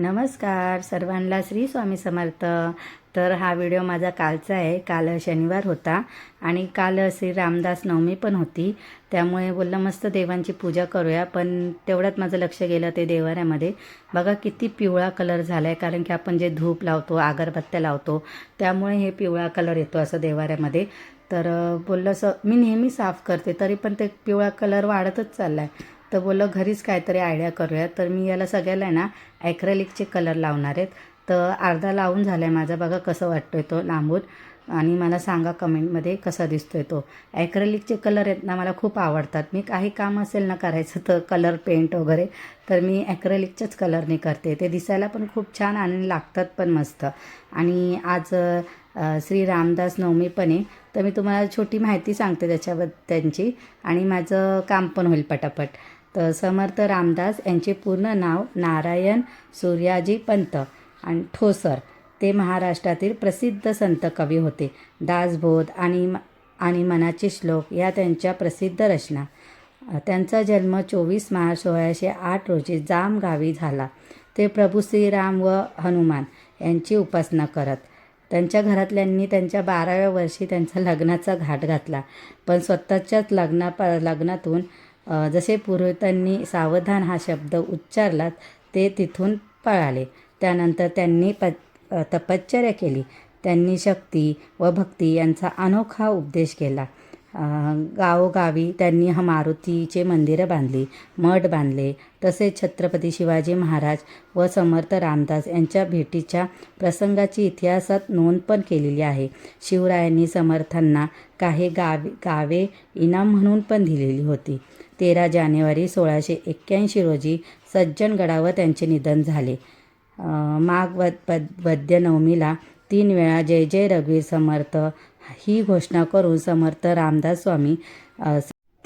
नमस्कार सर्वांना श्री स्वामी समर्थ. तर हा व्हिडिओ माझा कालचा आहे. काल शनिवार होता आणि काल श्री रामदास नवमी पण होती. त्यामुळे बोललं मस्त देवांची पूजा करूया पण तेवढ्यात माझं लक्ष गेलं ते देवाऱ्यामध्ये. बघा किती पिवळा कलर झाला आहे कारण की आपण जे धूप लावतो अगरबत्त्या लावतो त्यामुळे हे पिवळा कलर येतो असं देवाऱ्यामध्ये. तर बोललं असं मी नेहमी साफ करते तरी पण ते पिवळा कलर वाढतच चालला आहे तर बोललं घरीच काहीतरी आयडिया करूया. तर मी याला सगळ्याला आहे ना ॲक्रेलिकचे कलर लावणार आहेत. तर अर्धा लावून झाला आहे माझा. बघा कसं वाटतो आहे तो लांबून. आणि मला सांगा कमेंटमध्ये कसा दिसतो आहे तो. ॲक्रेलिकचे कलर आहेत ना मला खूप आवडतात. मी काही काम असेल ना करायचं तर कलर पेंट वगैरे तर मी ॲक्रेलिकच्याच कलरने करते. ते दिसायला पण खूप छान आणि लागतात पण मस्त. आणि आज श्री रामदास नवमी पण आहे. तर मी तुम्हाला छोटी माहिती सांगते त्याच्याबद्दल त्यांची. आणि माझं काम पण होईल पटापट. तर समर्थ रामदास यांचे पूर्ण नाव नारायण सूर्याजी पंत आणि ठोसर. ते महाराष्ट्रातील प्रसिद्ध संत कवी होते. दासबोध आणि आणि मनाचे श्लोक या त्यांच्या प्रसिद्ध रचना. त्यांचा जन्म चोवीस मार्च सोळाशे आठ रोजी जाम गावी झाला. ते प्रभू श्रीराम व हनुमान यांची उपासना करत. त्यांच्या घरातल्यांनी त्यांच्या बाराव्या वर्षी त्यांचा लग्नाचा घाट घातला. पण स्वतःच्याच लग्ना प लग्नातून जसे पुरोहितांनी सावधान हा शब्द उच्चारलात ते तिथून पळाले. त्यानंतर त्यांनी प तपश्चर्या केली. त्यांनी शक्ती व भक्ती यांचा अनोखा उपदेश केला. गावोगावी त्यांनी ह मारुतीचे मंदिरं बांधली मठ बांधले. तसेच छत्रपती शिवाजी महाराज व समर्थ रामदास यांच्या भेटीच्या प्रसंगाची इतिहासात नोंद पण केलेली आहे. शिवरायांनी समर्थांना काही गावे गावे इनाम म्हणून पण दिलेली होती. तेरा जानेवारी सोळाशे एक्क्याऐंशी रोजी सज्जनगडावर त्यांचे निधन झाले. माघ वद वद तीन वेळा जय जय रघुवीर समर्थ ही घोषणा करून समर्थ रामदास स्वामी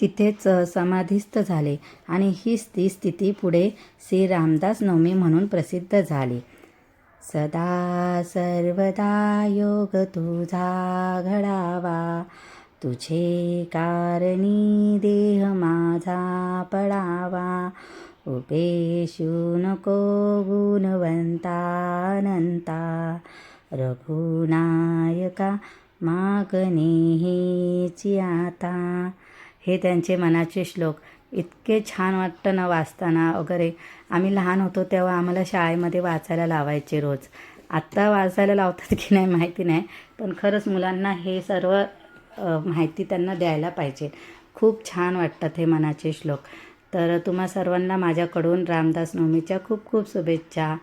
तिथेच अ, समाधिस्थ झाले आणि हीच ती स्थिती पुढे श्री रामदास नवमी म्हणून प्रसिद्ध झाली. सदा सर्वदा योग तुझा घडावा तुझे कारणी देह माझा पडावा. उपेशू नको गुणवंता अनंता रघुनायका मागणे हेची आता. हे त्यांचे मनाचे श्लोक. इतके छान वाटतं ना वाचताना. वगैरे आम्ही लहान होतो तेव्हा आम्हाला शाळेमध्ये वाचायला लावायचे रोज. आत्ता वाचायला लावतात की नाही माहिती नाही पण खरंच मुलांना हे सर्व माहिती त्यांना द्यायला पाहिजे. खूप छान वाटतात हे मनाचे श्लोक. तर तुम्हा सर्वांना माझ्याकडून रामदास नवमीच्या खूप खूप शुभेच्छा.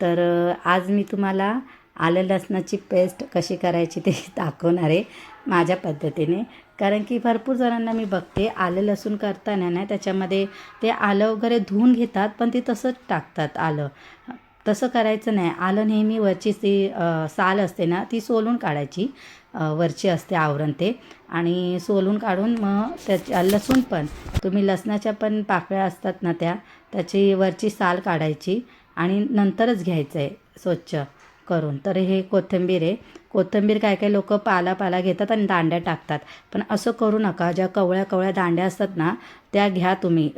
तर आज मी तुम्हाला आलं लसणाची पेस्ट कशी करायची ते दाखवणार आहे माझ्या पद्धतीने. कारण की भरपूर जणांना मी बघते आलं लसूण करताना ना त्याच्यामध्ये ते आलं वगैरे धुवून घेतात पण ते तसंच टाकतात आलं. तसं करायचं नाही. आलं नेहमी वरची ती साल असते ना ती सोलून काढायची. वरची असते आवरण ते. आणि सोलून काढून मग त्याच्या लसूण पण तुम्ही लसणाच्या पण पाकळ्या असतात ना त्या त्याची वरची साल काढायची आणि नंतरच घ्यायचं आहे स्वच्छ. करून. तर हे कोथिंबीर आहे. कोथिंबीर काय काय लोक पाला पाला घेतात आणि दांड्या टाकतात. पण असं करू नका. ज्या कवळ्या कवळ्या दांड्या असतात ना त्या घ्या तुम्ही.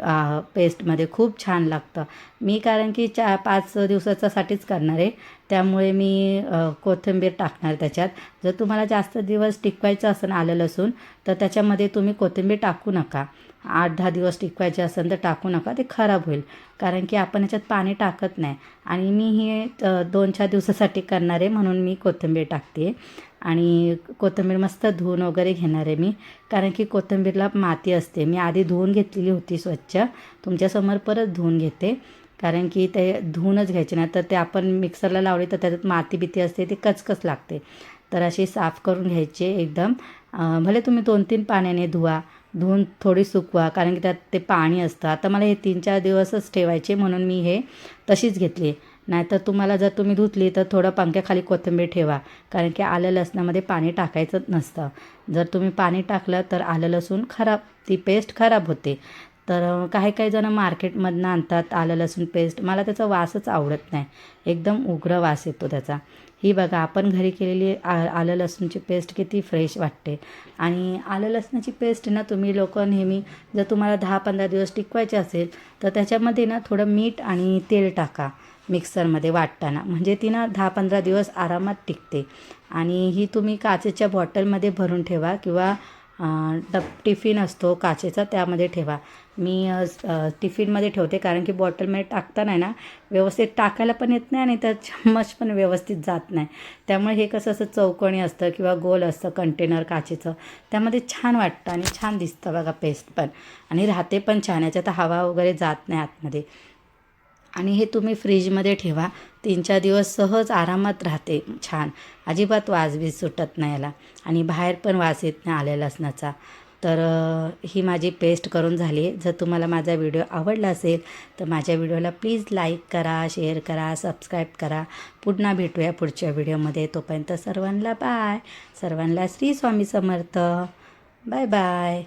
पेस्टमध्ये खूप छान लागतं. मी कारण की चा पाच दिवसाच्यासाठीच करणार आहे. त्यामुळे मी कोथिंबीर टाकणार त्याच्यात. जर तुम्हाला जास्त दिवस टिकवायचं असेल आलं लसूण तर त्याच्यामध्ये तुम्ही कोथिंबीर टाकू नका. आठ दहा दिवस टिकवायचे असेल तर टाकू नका ते खराब होईल. कारण की आपण याच्यात पाणी टाकत नाही. आणि मी हे दोन चार दिवसासाठी करणार आहे म्हणून मी कोथिंबीर टाकते. आणि कोथिंबीर मस्त धुवून वगैरे घेणार आहे मी. कारण की कोथिंबीरला माती असते. मी आधी धुवून घेतलेली होती स्वच्छ. तुमच्यासमोर परत धुवून घेते. कारण की ते धुवूनच घ्यायचे नाही. तर ते आपण मिक्सरला लावले तर त्याच्यात माती बिती असते ती कचकच लागते. तर अशी साफ करून घ्यायची एकदम. भले तुम्ही दोन तीन पाण्याने धुवा. धुवून थोडी सुकवा कारण की त्यात ते पाणी असतं. आता मला हे तीन चार दिवसच ठेवायचे म्हणून मी हे तशीच घेतली. नाहीतर तुम्हाला जर तुम्ही धुतली तर थोडं पंख्याखाली कोथिंबीर ठेवा कारण की आलं लसणामध्ये पाणी टाकायचं नसतं. जर तुम्ही पाणी टाकलं तर आलं लसूण खराब ती पेस्ट खराब होते. तर काही काही जणं मार्केटमधनं आणतात आलं लसूण पेस्ट मला त्याचा वासच आवडत नाही. एकदम उग्र वास येतो त्याचा. ही बघा आपण घरी केलेली आ आलं लसूणची पेस्ट किती फ्रेश वाटते. आणि आलं लसणाची पेस्ट ना तुम्ही लोक नेहमी जर तुम्हाला दहा पंधरा दिवस टिकवायचे असेल तर त्याच्यामध्ये ना थोडं मीठ आणि तेल टाका मिक्सरमध्ये वाटताना. म्हणजे ती ना दहा पंधरा दिवस आरामात टिकते. आणि ही तुम्ही काचेच्या बॉटलमध्ये भरून ठेवा किंवा डब टिफिन असतो काचेचा त्यामध्ये ठेवा. मी टिफिनमध्ये ठेवते कारण की बॉटलमध्ये टाकताना ना व्यवस्थित टाकायला पण येत नाही आणि त्यात चम्मच पण व्यवस्थित जात नाही. त्यामुळे हे कसं असं चौकोणी असतं किंवा गोल असतं कंटेनर काचेचं त्यामध्ये छान वाटतं आणि छान दिसतं बघा पेस्ट पण. आणि राहते पण छान याच्यात हवा वगैरे जात नाही आतमध्ये. आणि हे तुम्ही फ्रीजमध्ये ठेवा तीन चार दिवस सहज आरामात राहते छान. अजिबात वास सुटत नाही याला. आणि बाहेर पण वास येत नाही आलेला लसणाचा तर ही माझी पेस्ट करून झाली आहे. जर तुम्हाला माझा व्हिडिओ आवडला असेल तर माझ्या व्हिडिओला प्लीज लाईक करा शेअर करा सबस्क्राईब करा. पुन्हा भेटूया पुढच्या व्हिडिओमध्ये. तोपर्यंत सर्वांना बाय. सर्वांना श्री स्वामी समर्थ. Bye bye.